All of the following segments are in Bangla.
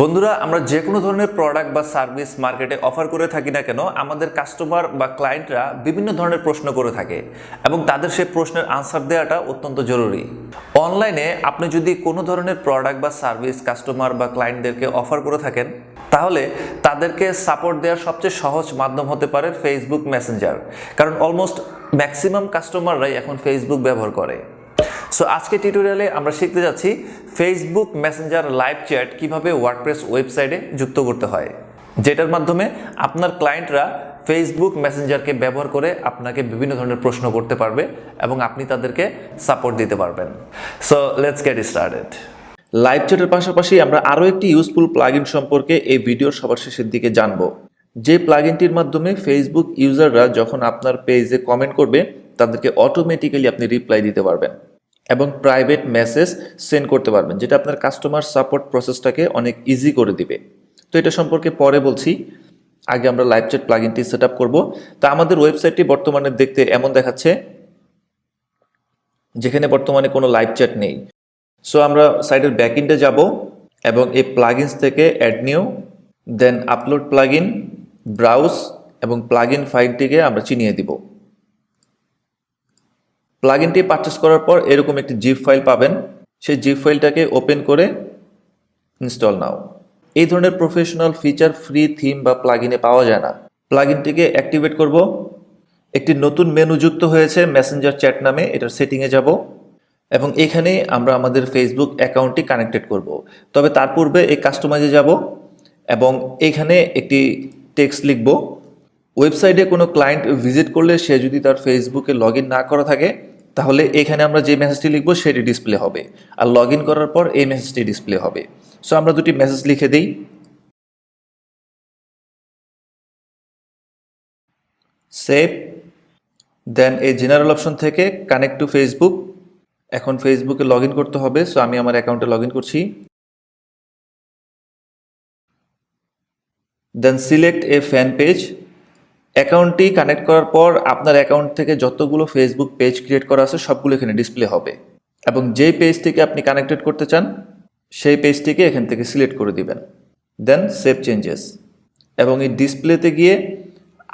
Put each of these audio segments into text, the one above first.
বন্ধুরা, আমরা যে কোনো ধরনের প্রোডাক্ট বা সার্ভিস মার্কেটে অফার করে থাকি না কেন, আমাদের কাস্টমার বা ক্লায়েন্টরা বিভিন্ন ধরনের প্রশ্ন করে থাকে এবং তাদের সেই প্রশ্নের আনসার দেওয়াটা অত্যন্ত জরুরি। অনলাইনে আপনি যদি কোনো ধরনের প্রোডাক্ট বা সার্ভিস কাস্টমার বা ক্লায়েন্টদেরকে অফার করে থাকেন, তাহলে তাদেরকে সাপোর্ট দেওয়ার সবচেয়ে সহজ মাধ্যম হতে পারে ফেসবুক মেসেঞ্জার কারণ অলমোস্ট ম্যাক্সিমাম কাস্টমাররাই এখন ফেসবুক ব্যবহার করে। সো আজকে টিউটোরিয়ালে আমরা শিখতে যাচ্ছি ফেসবুক মেসেঞ্জার লাইভ চ্যাট কীভাবে ওয়ার্ডপ্রেস ওয়েবসাইটে যুক্ত করতে হয়। যেটার মাধ্যমে আপনার ক্লায়েন্টরা ফেসবুক মেসেঞ্জারকে ব্যবহার করে আপনাকে বিভিন্ন ধরনের প্রশ্ন করতে পারবে এবং আপনি তাদেরকে সাপোর্ট দিতে পারবেন। So let's get started live চ্যাটের পাশাপাশি আমরা আরও একটি ইউজফুল প্লাগইন সম্পর্কে এই ভিডিওর সবার শেষের দিকে জানব। যে প্লাগইনটির মাধ্যমে ফেসবুক ইউজাররা যখন আপনার পেজে কমেন্ট করবে, তাদেরকে অটোমেটিক্যালি আপনি রিপ্লাই দিতে পারবেন। এবং প্রাইভেট মেসেজ সেন্ড করতে পারবেন, যেটা আপনার কাস্টমার সাপোর্ট প্রসেসটাকে অনেক ইজি করে দিবে। তো এটা সম্পর্কে পরে বলছি, আগে আমরা লাইভ চ্যাট প্লাগইনটি সেট আপ করব। তা আমাদের ওয়েবসাইটটি বর্তমানে দেখতে এমন দেখাচ্ছে, যেখানে বর্তমানে কোনো লাইভ চ্যাট নেই। সো আমরা সাইটের ব্যাকইন্ডে যাব এবং এই প্লাগইনস থেকে add new then upload plugin browse এবং প্লাগইন ফাইলটিকে আমরা চিনিয়ে দিব। প্লাগইনটি পারচেস করার পর এরকম একটি জিপ ফাইল পাবেন। সেই জিপ ফাইলটাকে ওপেন করে ইনস্টল নাও এই ধরনের প্রফেশনাল ফিচার ফ্রি থিম বা প্লাগইনে পাওয়া যায় না। প্লাগইনটিকে অ্যাক্টিভেট করব। একটি নতুন মেনু যুক্ত হয়েছে মেসেঞ্জার চ্যাট নামে, এটার সেটিংয়ে যাব। এবং এখানে আমরা আমাদের ফেসবুক অ্যাকাউন্টটি কানেক্টেড করব। তবে তার পূর্বে এই কাস্টমাইজে যাব এবং এখানে একটি টেক্সট লিখব। ওয়েবসাইটে কোনো ক্লায়েন্ট ভিজিট করলে সে যদি তার ফেসবুকে লগ না করা থাকে তাহলে এখানে আমরা যে মেসেজটি লিখব সেটি ডিসপ্লে হবে। আর লগ করার পর এই মেসেজটি ডিসপ্লে হবে। সো আমরা দুটি মেসেজ লিখে দিই। সেভ দেন এই জেনারেল অপশন থেকে কানেক্ট টু ফেসবুক এখন ফেসবুকে লগ করতে হবে। সো আমি আমার অ্যাকাউন্টে লগ করছি। Then select a fan page অ্যাকাউন্টটি কানেক্ট করার পর আপনার অ্যাকাউন্ট থেকে যতগুলো ফেসবুক পেজ ক্রিয়েট করা আছে সবগুলো এখানে ডিসপ্লে হবে। এবং যেই পেজটিকে আপনি কানেক্টেড করতে চান, সেই পেজটিকে এখান থেকে সিলেক্ট করে দিবেন। দেন সেভ চেঞ্জেস এবং এই ডিসপ্লেতে গিয়ে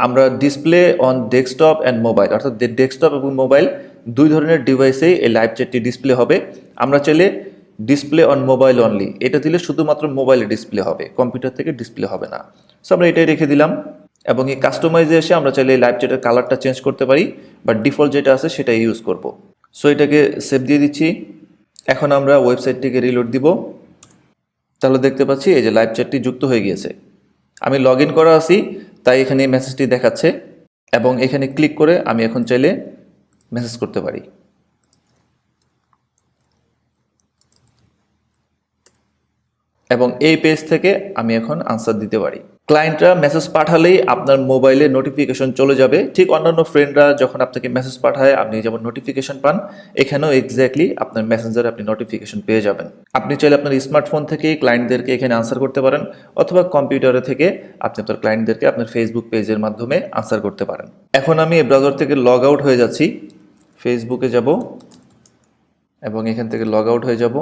আমরা display on desktop and mobile অর্থাৎ ডেস্কটপ এবং মোবাইল দুই ধরনের ডিভাইসেই এই লাইভ চ্যাটটি ডিসপ্লে হবে। আমরা চাইলে ডিসপ্লে অন মোবাইল অনলি এটা দিলে শুধুমাত্র মোবাইলে ডিসপ্লে হবে কম্পিউটার থেকে ডিসপ্লে হবে না। সো আমরা এটাই রেখে দিলাম। এবং এই কাস্টমাইজে এসে আমরা চাইলে এই লাইভ চ্যাটের কালারটা চেঞ্জ করতে পারি বাট ডিফল্ট যেটা আছে সেটাই ইউজ করব। সো এটাকে সেভ দিয়ে দিচ্ছি। এখন আমরা ওয়েবসাইটটিকে রিলোড দিব। তাহলে দেখতে পাচ্ছি এই যে লাইভ চ্যাটটি যুক্ত হয়ে গিয়েছে। আমি লগ ইন করা আছি, তাই এখানে এই মেসেজটি দেখাচ্ছে এবং এখানে ক্লিক করে আমি এখন চাইলে মেসেজ করতে পারি। এবং এই পেজ থেকে আমি এখন আনসার দিতে পারি। ক্লায়েন্টরা মেসেজ পাঠালেই আপনার মোবাইলে নোটিফিকেশন চলে যাবে। ঠিক অন্যান্য ফ্রেন্ডরা যখন আপনাকে মেসেজ পাঠায়, আপনি যেমন নোটিফিকেশন পান, এখানেও এক্স্যাক্টলি আপনার মেসেঞ্জারে আপনি নোটিফিকেশন পেয়ে যাবেন। আপনি চাইলে আপনার স্মার্টফোন থেকেই ক্লায়েন্টদেরকে এখানে আনসার করতে পারেন, অথবা কম্পিউটারে থেকে আপনি আপনার ক্লায়েন্টদেরকে আপনার ফেসবুক পেজের মাধ্যমে আনসার করতে পারেন। এখন আমি এই ব্রাউজার থেকে লগ আউট হয়ে যাচ্ছি। ফেসবুকে যাব এবং এখান থেকে লগ আউট হয়ে যাব।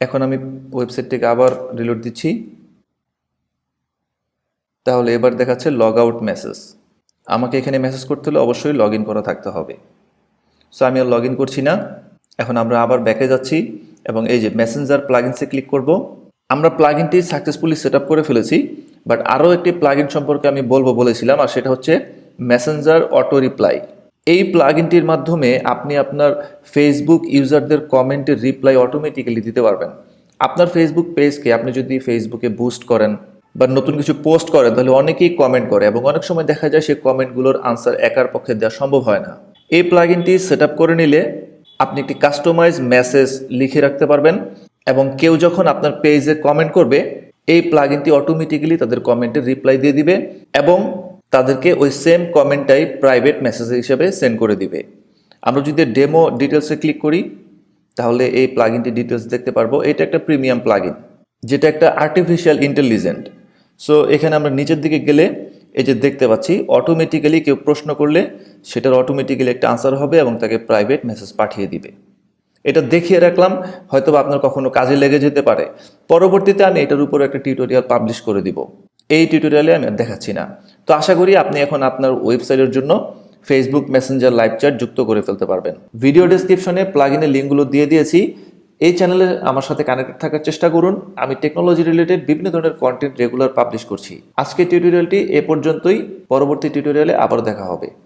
এখন আমি ওয়েবসাইটটিকে আবার রিলোড দিচ্ছি। তাহলে এবার দেখাচ্ছে লগ আউট মেসেজ আমাকে এখানে মেসেজ করতে হলে অবশ্যই লগ ইন করা থাকতে হবে। সো আমি আর লগ ইন করছি না। এখন আমরা আবার ব্যাকে যাচ্ছি এবং এই যে মেসেঞ্জার প্লাগিনসে ক্লিক করব। আমরা প্লাগিনটি সাকসেসফুলি সেট আপ করে ফেলেছি বাট আরও একটি প্লাগিন সম্পর্কে আমি বলব বলেছিলাম, আর সেটা হচ্ছে মেসেঞ্জার অটো রিপ্লাই এই প্লাগইনটির মাধ্যমে আপনি আপনার ফেসবুক ইউজারদের কমেন্টের রিপ্লাই অটোমেটিক্যালি দিতে পারবেন। আপনার ফেসবুক পেজকে আপনি যদি ফেসবুকে বুস্ট করেন বা নতুন কিছু পোস্ট করেন, তাহলে অনেকেই কমেন্ট করে এবং অনেক সময় দেখা যায় সেই কমেন্টগুলোর আনসার একার পক্ষে দেওয়া সম্ভব হয় না। এই প্লাগইনটি সেট করে নিলে আপনি একটি কাস্টমাইজ মেসেজ লিখে রাখতে পারবেন এবং কেউ যখন আপনার পেজে কমেন্ট করবে, এই প্লাগইনটি অটোমেটিক্যালি তাদের কমেন্টের রিপ্লাই দিয়ে দিবে এবং তাদেরকে ওই সেম কমেন্টটাই প্রাইভেট মেসেজ হিসেবে সেন্ড করে দিবে। আমরা যদি ডেমো ডিটেলসে ক্লিক করি, তাহলে এই প্লাগইনটি ডিটেলস দেখতে পারব। এটা একটা প্রিমিয়াম প্লাগইন যেটা একটা আর্টিফিশিয়াল ইন্টেলিজেন্ট সো এখানে আমরা নিচের দিকে গেলে এই যে দেখতে পাচ্ছি অটোমেটিক্যালি কেউ প্রশ্ন করলে সেটার অটোমেটিক্যালি একটা আনসার হবে এবং তাকে প্রাইভেট মেসেজ পাঠিয়ে দিবে। এটা দেখিয়ে রাখলাম হয়তো আপনার কখনো কাজে লেগে যেতে পারে। পরবর্তীতে আমি এটার উপর একটা টিউটোরিয়াল পাবলিশ করে দিব। এই টিউটোরিয়ালে আমি দেখাচ্ছি না। তো আশা করি আপনি এখন আপনার ওয়েবসাইটের জন্য ফেসবুক মেসেঞ্জার লাইভ চ্যাট যুক্ত করে ফেলতে পারবেন। ভিডিও ডিসক্রিপশনে প্লাগ ইনের লিঙ্কগুলো দিয়ে দিয়েছি। এই চ্যানেলে আমার সাথে কানেক্টেড থাকার চেষ্টা করুন। আমি টেকনোলজি রিলেটেড বিভিন্ন ধরনের কন্টেন্ট রেগুলার পাবলিশ করছি। আজকে টিউটোরিয়ালটি এ পর্যন্তই। পরবর্তী টিউটোরিয়ালে আবার দেখা হবে।